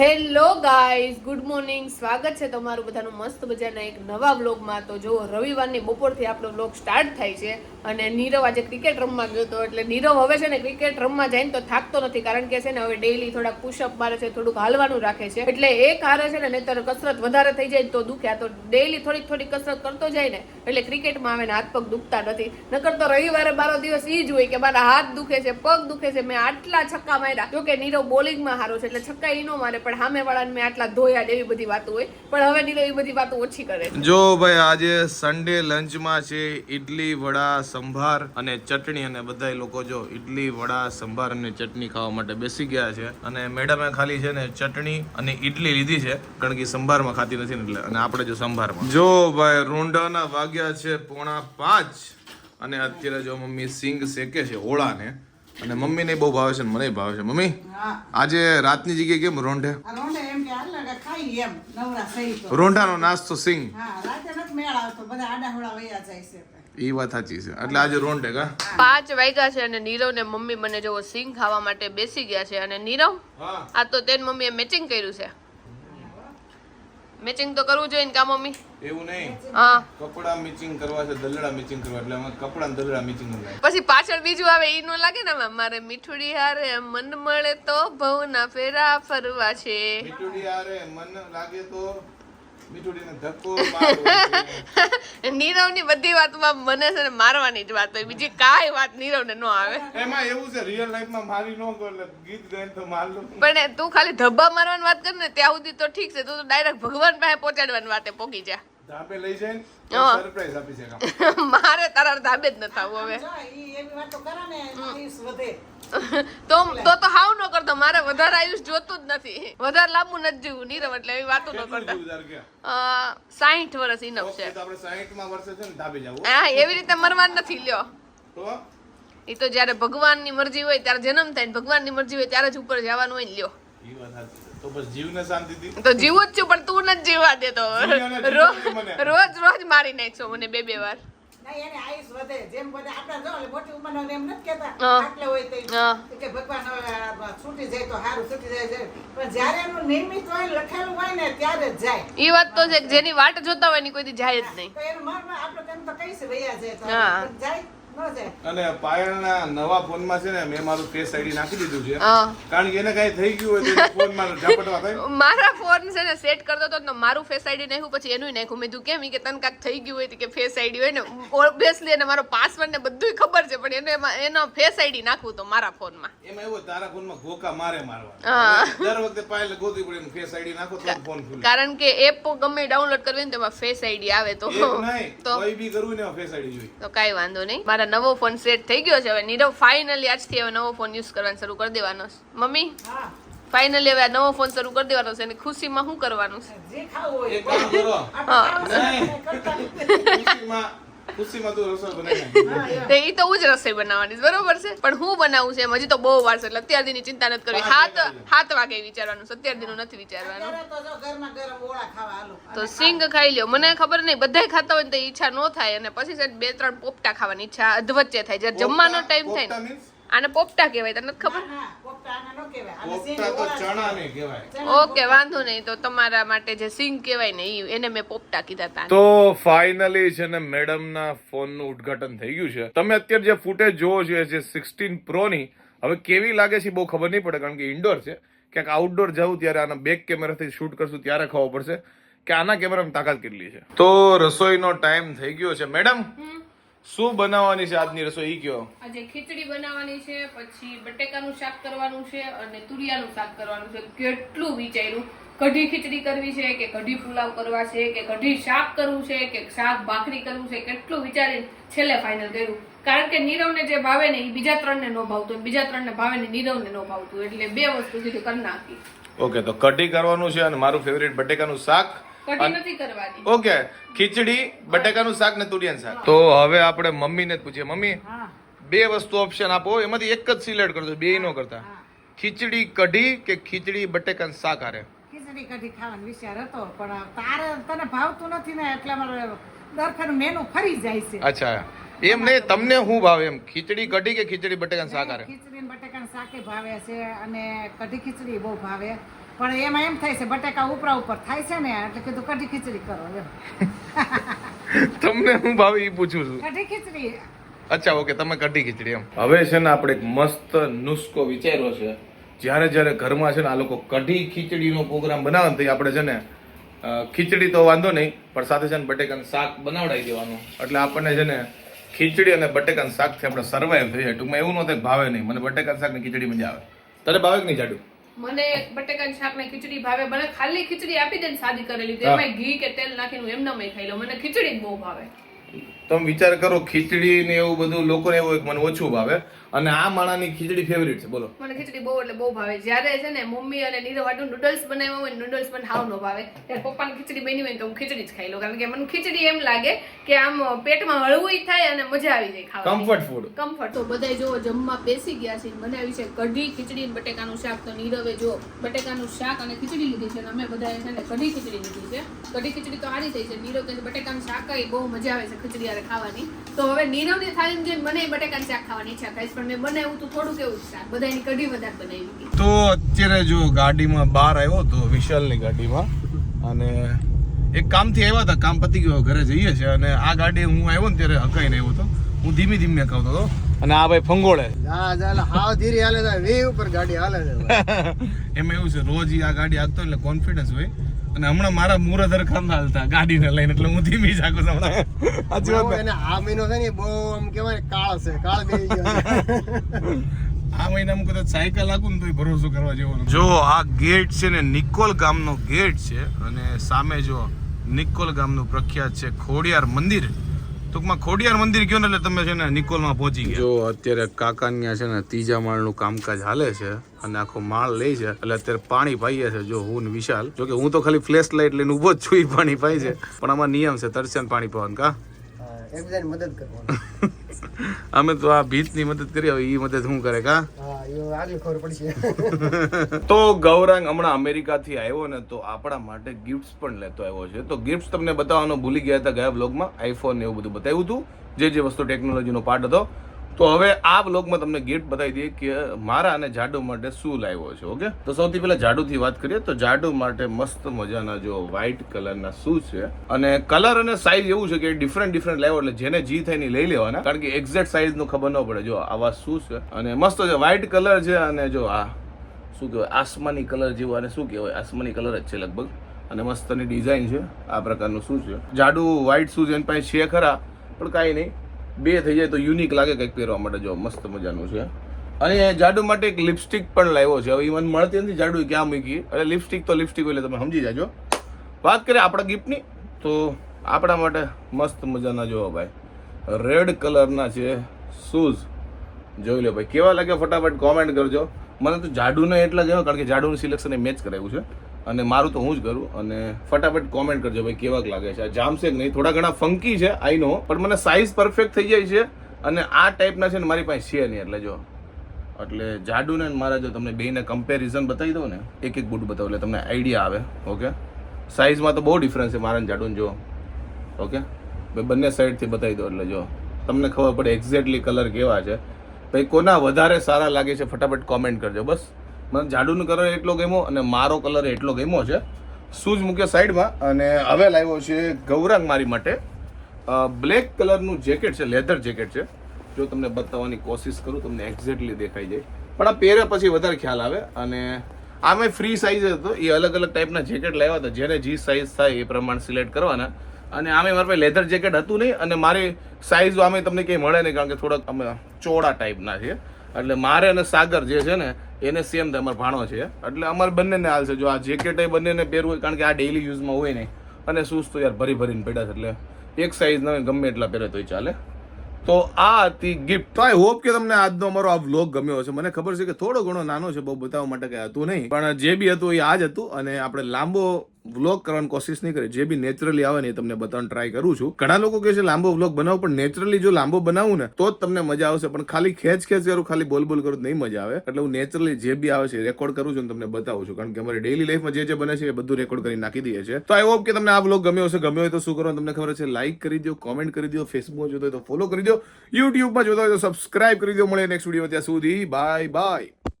Hello guys good morning સ્વાગત છે તમારું બધાનું મસ્ત મજાના એક નવા વ્લોગમાં તો જો રવિવારની બપોરથી આપણો વ્લોગ સ્ટાર્ટ થાય છે અને નીરવ આજે ક્રિકેટ રમવા ગયો હતો. એટલે નીરવ હવે છે ને ક્રિકેટ રમવા જાય ને તો થાકતો નથી, કારણ કે છે ને હવે ડેઈલી થોડાક પુશઅપ મારે છે, થોડુંક હાલવાનું રાખે છે. એટલે એક હારે છે ને નહીતર કસરત વધારે થઈ જાય તો દુખે. તો ડેઈલી થોડીક થોડીક કસરત કરતો જાય ને, એટલે ક્રિકેટમાં આવે ને હાથ પગ દુખતા નથી. નકર તો રવિવારે બારો દિવસ એ જ હોય કે મારા હાથ દુખે છે, પગ દુખે છે. મેં આટલા છક્કા માર્યા. જો કે નીરવ બોલિંગમાં હારો છે, એટલે છક્કા ઈ નો મારે. પણ સામે વાળાને મેં આટલા ધોયા એવી બધી વાતો હોય. પણ હવે નીરવ એ બધી વાતો ઓછી કરે જો ભાઈ, આજે સન્ડે લંચમાં છે ઇડલી વડા, સંભાર અને ચટણી અને બધા લોકો જો ઇડલી વડા, સંભાર અને ચટણી ખાવા માટે બેસી ગયા છે. અને મેડમે ખાલી છે ને ચટણી અને ઈડલી લીધી છે, કારણ કે સંભારમાં ખાતી નથી એટલે. અને આપણે જો સંભારમાં. જો ભાઈ રૂંડાના વાગ્યા છે પોણા પાંચ. અને અત્યારે જો મમ્મી સિંગ શેકે છે ઓળાને અને મમ્મીને બહુ ભાવે છે ને મને ભાવે છે. મમ્મી આજે રાતની જગ્યાએ કેમ રોંઢે? આ રોંઢે એમ કે હાલ ને ખાઈ એમ નવરા સહી તો. રોંઢાનો નાસ્તો સિંગ. હા રાતે નથી મેળ આવતો બધા આડાહોળા વયા જાય છે એ વાત સાચી છે. એટલે આજે રોંઢે કા? પાંચ વાગ્યા છે અને નીરવ ને મમ્મી મને જો સિંગ ખાવા માટે બેસી ગયા છે. અને નીરવ આ તો તેન મમ્મીએ મેચિંગ કર્યું છે. મેચિંગ તો કરવું જોઈએ ને કા મમ્મી એવું નહીં હા કપડા મેચિંગ કરવા છે દલડા મેચિંગ કરવા એટલે અમે કપડા દલડા મેચિંગ બનાવીએ પછી પાછળ બીજું આવે ઈ નો લાગે ને? મારે મીઠુડી હારે મન મળે તો ભવના ફેરા ફરવા છે મીઠુડી હારે મન લાગે તો મીઠુડીને ધક્કો મારવો છે. નીરવની બધી વાતમાં મને છે ને મારવાની જ વાત હોય. બીજી કાંઈ વાત નીરવને ન આવે. એમાં એવું છે રિયલ લાઈફમાં મારી નો કરો એટલે ગીત ગાઈને તો માર પણ તું ખાલી ધબ્બા મારવાની વાત કર ને ત્યાં સુધી તો ઠીક છે. તું તો ડાયરેક્ટ ભગવાન પાસે પહોંચાડવાની વાતે પોકી જા. ધાબે લઈ જાય હા. ને સરપ્રાઈઝ આપી છે મારે તારા ધાબે જ ન થવું હવે. એવી વાતો કરે ને આયુષ વધે. તો તો તો હાવ ન કરતો. મારે વધારે આયુષ જોતું જ નથી. વધારે લાંબુ નથી જીવું નીરવ એટલે એવી વાતો ન કરતા? સાહીઠ વર્ષ ઇનફ છે. તો આપણે 60 માં વર્ષે છે ને ધાબે જાવું હા. એવી રીતે મરવાનું નથી લ્યો. એ તો જ્યારે ભગવાનની મરજી હોય ત્યારે જન્મ થાય ને ભગવાનની મરજી હોય ત્યારે જ ઉપર જવાનું હોય લ્યો. તો બસ જીવને શાંતિથી. તો જીવું જ છું પણ તું નથી જીવવા દેતો. રોજ રોજ મારી નાખશો મને બે બે વાર. એને આયુષ વધે. જેમ બધા આપણે જો મોટી ઉંમરના એમ નથી કહેતા. આટલે હોય તે કે ભગવાન છૂટી જાય તો સારું છૂટી જાય છે. પણ જ્યારે એનું નિયમિત હોય લખેલું હોય ને ત્યારે જ જાય. એ વાત તો છે જેની વાટ જોતા હોય ને કોઈ જાય જ નહીં. તો એનું મનમાં આપણે તેમ તો કઈ વયા જાય જાય અને પાયલના નવા ફોનમાં છે ને મેં મારું ફેસ આઈડી નાખી દીધું છે. કારણ કે એને કઈ થઈ ગયું હોય તો ફોનમાં ઝાપટવા થાય. મારા ફોન છે ને સેટ કરતો ને મારું ફેસ આઈડી નાખ્યું પછી એનું નાખ્યું. મેં કેમ? કે તને કાંઈક થઈ ગયું હોય કે ફેસ આઈડી હોય ને. ઓબ્વિયસલી એને મારો પાસવર્ડ ને બધુંય ખબર છે પણ એને એનો ફેસ આઈડી નાખવું તો મારા ફોનમાં. એમાં એવું તારા ફોનમાં ગોકા મારે મારવા દર વખતે પાયલ ગોતી પડે ફેસ આઈડી નાખો તો ફોન ખુલે. કારણ કે એપ ગમે ડાઉનલોડ કરવી ને તો એમાં ફેસ આઈડી આવે તો. તો કોઈ બી કરવું ને ફેસ આઈડી જોઈએ. તો કાંઈ વાંધો નહીં. મારા નવો ફોન સેટ થઈ ગયો છે. હવે નીરવ ફાઇનલી આજથી હવે નવો ફોન યુઝ કરવાનું શરૂ કરી દેવાનો છે. મમ્મી? ફાઇનલી હવે આ નવો ફોન શરૂ કરી દેવાનો છે. અને ખુશીમાં શું કરવાનું છે? જે ખુશીમાં તું રસોઈ બનાવી. હા, એમ. તે ઈ તો હું જ રસોઈ બનાવવાની બરોબર છે? પણ હું બનાવું છે? એમ હજી તો બહુ વાર છે એટલે અત્યાર દીની ચિંતા નથી કરવી. હાથ હાથ વાગે વિચારવાનું અત્યાર દીનું નથી વિચારવાનું. તો જો ઘરમાં ગરમ ઓળા ખાવા હાલો. તો સિંગ ખાઈ લ્યો. મને ખબર નહીં બધાય ખાતા હોય ને તો ઈચ્છા ન થાય. અને પછી બે ત્રણ પોપટા ખાવાની ઈચ્છા અધવચ્ચે થાય. જ્યારે જમવાનો ટાઈમ થાય ને? આને પોપટા કહેવાય તને ખબર? ના, ના, પોપટા આને ન કહેવાય. આને સિંગ પોપટા તો ઓળા ચણા ને કહેવાય. ચણા ઓકે વાંધો નહીં તો તમારા માટે જે સિંગ કહેવાય ને એને મેં પોપટા કીધા હતા તો ફાઇનલી છે ને મેડમના ફોનનું ઉદ્ઘાટન થઈ ગયું છે. તમે અત્યારે જે ફૂટેજ જોવો છો જે સિક્સટીન સિક્સટીન પ્રોની હવે કેવી લાગે છે બહુ ખબર નહીં પડે કારણ કે ઇન્ડોર છે. ક્યાંક આઉટડોર જવું ત્યારે આના બેક કેમેરાથી શૂટ કરશું ત્યારે ખબર પડશે કે આના કેમેરામાં તાકાત કેટલી છે. તો રસોઈનો ટાઈમ થઈ ગયો છે. મેડમ શું બનાવવાની છે આજની રસોઈ? કયો. આજે ખીચડી બનાવવાની છે પછી બટેકાનું શાક કરવાનું છે અને તુરિયાનું શાક કરવાનું છે. કેટલું વિચાર્યું? કઢી ખીચડી કરવી છે કે કઢી પુલાવ કરવા છે કે કઢી શાક કરવું છે કે શાક ભાખરી કરવું છે? કેટલું વિચારીને છેલ્લે ફાઇનલ કર્યું. કારણ કે નીરવને જે ભાવે ને એ બીજા ત્રણને ન ભાવતું બીજા બીજા ત્રણને ભાવે ને નીરવને ન ભાવતું એટલે બે વસ્તુ કીધું કરી નાખી. ઓકે તો કઢી કરવાનું છે અને મારું ફેવરિટ બટેકાનું શાક ઓકે ખીચડી બટાકાનું શાક ને તુરિયાનું શાક. તો હવે આપણે મમ્મીને જ પૂછીએ. મમ્મી બે વસ્તુ ઓપ્શન આપો. એમાંથી એક જ સિલેક્ટ કરજો બે નો કરતા. ખીચડી કઢી કે ખીચડી બટેકાનું શાક હારે? ખીચડી કઢી ખાવાનો વિચાર હતો પણ તારે તને ભાવતું નથી ને એટલે મારે દરખાનું મેનુ ફરી જાય છે. અચ્છા. એમ નહીં તમને શું ભાવે એમ? ખીચડી કઢી કે ખીચડી બટેકાનું શાક હારે? ખીચડી ને બટેકાનું શાકે ભાવે છે અને કઢી ખીચડી બહુ ભાવે. પણ એમાં એમ થાય છે બટેકા ઉપરા ઉપર થાય છે ને એટલે કીધું કઢી ખીચડી કરો એમ તમને હું ભાવે એ પૂછું છું. કઢી ખીચડી. અચ્છા ઓકે તમે કઢી ખીચડી એમ. હવે છે ને આપણે એક મસ્ત નુસ્ખો વિચાર્યો છે. જ્યારે જ્યારે ઘરમાં છે ને આ લોકો કઢી ખીચડીનો પ્રોગ્રામ બનાવે ને તો આપણે છે ને ખીચડી તો વાંધો નહીં પણ સાથે છે ને બટેકાનું શાક બનાવડાવી દેવાનું. એટલે આપણને છે ને ખીચડી અને બટેકાનું શાકથી આપણે સર્વાઈવ થઈ જાય ટૂંકમાં એવું નહોતું કે ભાવે નહીં. મને બટેકાનું શાક ને ખીચડી મજા આવે. તને ભાવે કે નહીં જાડું? મને બટેકાની શાક ને ખીચડી ભાવે. મને ખાલી ખીચડી આપી દે ને સાદી કરેલી. તો એમાં ઘી કે તેલ નાખીને એમ ના મેં ખાઈ લો મને ખીચડી જ બહુ ભાવે. તમે વિચાર કરો ખીચડી ને એવું બધું લોકોને એવું મને ઓછું ભાવે. અને આ માણાની ખીચડી ફેવરિટ છે બોલો. મને ખીચડી બહુ એટલે બહુ ભાવે. જ્યારે છે ને મમ્મી અને નીરવ હાટુ નૂડલ્સ બનાવ્યા હોય નૂડલ્સ પણ હાવ ન ભાવે. ત્યારે પપ્પાની ખીચડી બની હોય તો હું ખીચડી જ ખાઈ લઉં. કારણ કે મને ખીચડી એમ લાગે કે આમ પેટમાં હળવું થાય અને મજા આવી જાય ખાવા કમ્ફર્ટ ફૂડ કમ્ફર્ટ તો બધાય જો જમવા બેસી ગયા છે બનાવી છે કઢી ખીચડી અને બટેકાનું શાક. તો નીરવે જો બટેકાનું શાક અને ખીચડી લીધી છે અને અમે બધાએ છે ને કઢી ખીચડી લીધી છે. કઢી ખીચડી તો સારી થઈ છે. નીરવ કે બટેકાનું શાક એ બહુ મજા આવે છે. ખીચડી હારે ખાવાની. તો હવે નીરવની થાળી જોઈને મને બટેકાનું શાક ખાવાની ઈચ્છા થાય પણ મેં બનાવ્યું તો થોડુંક એવું જ શાક. બધાની કઢી વધારે બનાવી તો અત્યારે જો ગાડીમાં બહાર આવ્યો તો વિશાલની ગાડીમાં અને એક કામથી આવ્યા હતા. કામ પતી ગયો ઘરે જઈએ છે અને આ ગાડી હું આવ્યો ને ત્યારે હકાઈને આવ્યો હતો. હું ધીમે ધીમે હકાવતો હતો. અને આ ભાઈ ફંગોળે. જા જા એટલે હાવ ધીરે હાલે છે. વે ઉપર ગાડી હાલે છે. એમ એવું છે રોજ આ ગાડી આગતો એટલે કોન્ફિડન્સ હોય. અને હમણાં મારા મુહૂર્ત હરખામ હાલતા ગાડીને લઈને એટલે હું ધીમી જાગું છું હમણાં. સાચી વાત એને આ મહિનો છે ને બહુ આમ કહેવાય કાળ છે કાળ બેસી ગયો. આ મહિનામાં કદાચ સાયકલ આપું ને તોય ભરોસો કરવા જેવો જો આ ગેટ છે ને નિકોલ ગામનો ગેટ છે અને સામે જો નિકોલ ગામનું પ્રખ્યાત છે ખોડિયાર મંદિર. ટૂંકમાં ખોડિયાર મંદિર કયો ને એટલે તમે છે ને નિકોલમાં પહોંચી ગયા. જો અત્યારે કાકાન્યા છે ને ત્રીજા માળનું કામકાજ હાલે છે અને આખો માળ લે છે એટલે અત્યારે પાણી પાઈએ છે જો હું ને વિશાલ. જો કે હું તો ખાલી ફ્લેશ લાઇટ લઈને ઊભો જ છું ઈ પાણી પાઈ છે. પણ આમાં નિયમ છે તરસ્યાન પાણી પાવાનું કા? મદદ કરવાની. અમે તો આ ભીતની મદદ કરી હવે એ મદદ શું કરે કા? તો ગૌરાંગ હમણાં અમેરિકાથી આવ્યો ને તો આપણા માટે ગિફ્ટ્સ પણ લેતો આવ્યો છે. તો ગિફ્ટ્સ તમને બતાવવાનું ભૂલી ગયા હતા ગયા બ્લોગમાં આઈફોન ને એવું બધું બતાવ્યું હતું. જે જે વસ્તુ ટેકનોલોજીનો પાર્ટ હતો તો હવે આ બ્લોગમાં તમને ગિફ્ટ બતાવી દઈએ કે મારા અને જાડુ માટે શું લાવ્યો છે, ઓકે? તો સૌથી પહેલા જાડુથી વાત કરીએ, તો જાડુ માટે મસ્ત મજાના જો વ્હાઇટ કલરના શૂઝ છે. અને કલર અને સાઇઝ એવું છે કે ડિફરન્ટ ડિફરન્ટ લાવ્યો એટલે જેને જી થાય ને લઈ લેવાના. કારણ કે એક્ઝેક્ટ સાઇઝનું ખબર ન પડે, જો આવા શૂઝ છે. અને મસ્ત છે વ્હાઇટ કલર છે અને જો આ, શું કહેવાય, આસમાની કલર જેવું અને શું કહેવાય, આસમાની કલર જ છે લગભગ. અને મસ્તની ડિઝાઇન છે, આ પ્રકારનું શું છે. જાડુ વ્હાઇટ શૂઝ એની પાસે છે ખરા, પણ કાંઈ નહીં. બે થઈ જાય તો યુનિક લાગે કંઈક પહેરવા માટે જો મસ્ત મજાનું છે. અને જાડુ માટે એક લિપસ્ટિક પણ લાવ્યો છે. હવે મને મળતી નથી જાડુ ક્યાં મૂકી? એટલે લિપસ્ટિક તો લિપસ્ટિક એટલે તમે સમજી જાજો. વાત કરીએ આપણા ગિફ્ટની તો આપણા માટે મસ્ત મજાના જોવો ભાઈ. રેડ કલરના છે શૂઝ જોઈ લો ભાઈ, કેવા લાગે ફટાફટ કોમેન્ટ કરજો. મને તો જાડુને એટલા જ કારણ કે જાડુનું સિલેક્શન એ મેચ કરાવ્યું છે. અને મારું તો હું જ કરું અને ફટાફટ કોમેન્ટ કરજો ભાઈ કેવાક લાગે છે? આ જામશે કે નહીં, થોડા ઘણા ફંકી છે આઈ નો પણ મને સાઇઝ પરફેક્ટ થઈ જાય છે અને આ ટાઈપના છે ને મારી પાસે છે નહીં, એટલે જો. એટલે જાડુ ને મારા જો તમને બેને કમ્પેરિઝન બતાવી દઉં ને, એક એક બૂટ બતાવું, એટલે તમને આઈડિયા આવે ઓકે સાઇઝમાં તો બહુ ડિફરન્સ છે મારા જાડુને જો ઓકે ભાઈ, બંને સાઈડથી બતાવી દો એટલે જો. તમને ખબર પડે એક્ઝેક્ટલી કલર કેવા છે. ભાઈ, કોના વધારે સારા લાગે છે, ફટાફટ કોમેન્ટ કરજો, બસ. મને જાડુનો કલર એટલો ગમ્યો અને મારો કલર એટલો ગમ્યો છે. શૂઝ મૂક્યો સાઈડમાં અને હવે લાવ્યો છે ગૌરાંગ મારી માટે. બ્લેક કલરનું જેકેટ છે, લેધર જેકેટ છે. જો તમને બતાવવાની કોશિશ કરું, તમને એક્ઝેક્ટલી દેખાઈ જાય. પણ આ પહેર્યા પછી વધારે ખ્યાલ આવે અને આ મેં ફ્રી સાઇઝ હતો. એ અલગ અલગ ટાઈપના જેકેટ લાવ્યા હતા. જેને જે સાઇઝ થાય એ પ્રમાણે સિલેક્ટ કરવાના. અને આમે મારા પાસે લેધર જેકેટ હતું નહીં અને મારી સાઇઝ આમે તમને કંઈ મળે નહીં કારણ કે થોડાક અમે ચોડા ટાઈપના છે એટલે મારે અને સાગર જે છે ને એને સેમ થાય અમારો ભાણો છે. એટલે અમારે બંનેને હાલ છે. જો આ જેકેટ એ બંનેને પહેરવું હોય, કારણ કે આ ડેઈલી યુઝમાં હોય નહીં. અને શૂઝ તો યાર ભરી ભરીને પડ્યા છે, એટલે એક સાઇઝ ન ગમે એટલા પહેરે તોય ચાલે. તો આ હતી ગિફ્ટ તો આઈ હોપ કે તમને આજનો અમારો આ વ્લોગ ગમ્યો હશે. મને ખબર છે કે થોડો ઘણો નાનો છે, બહુ બતાવવા માટે કઈ હતું નહીં. પણ જે બી હતું એ આ જ હતું અને આપણે લાંબો વ્લોગ કરવાની કોશિશ નહીં કરી. જે બી નેચરલી આવે ને એ તમને બતાવવાનું ટ્રાય કરું છું. ઘણા લોકો કહે છે, લાંબો વ્લોગ બનાવો, પણ નેચરલી જો લાંબો બનાવું ને, તો જ તમને મજા આવશે. પણ ખાલી ખેંચ ખેંચ કરું, ખાલી બોલ બોલ કરું નહીં મજા આવે. એટલે હું નેચરલી જે બી આવે છે રેકોર્ડ કરું છું તમને બતાવું છું. કારણ કે અમારી ડેઈલી લાઈફમાં જે જે બને છે એ બધું રેકોર્ડ કરી નાખી દઈએ છે તો આઈ હોપ કે તમને આ વ્લોગ ગમ્યો હશે. ગમ્યો હોય તો શું કરવાનું તમને ખબર છે લાઈક કરી દો કોમેન્ટ કરી દો ફેસબુકમાં જોતો હોય તો ફોલો કરી દો યુટ્યુબમાં જોતો હોય તો સબસ્ક્રાઇબ કરી દો મળે નેક્સ્ટ વીડિયો ત્યાં સુધી. Bye bye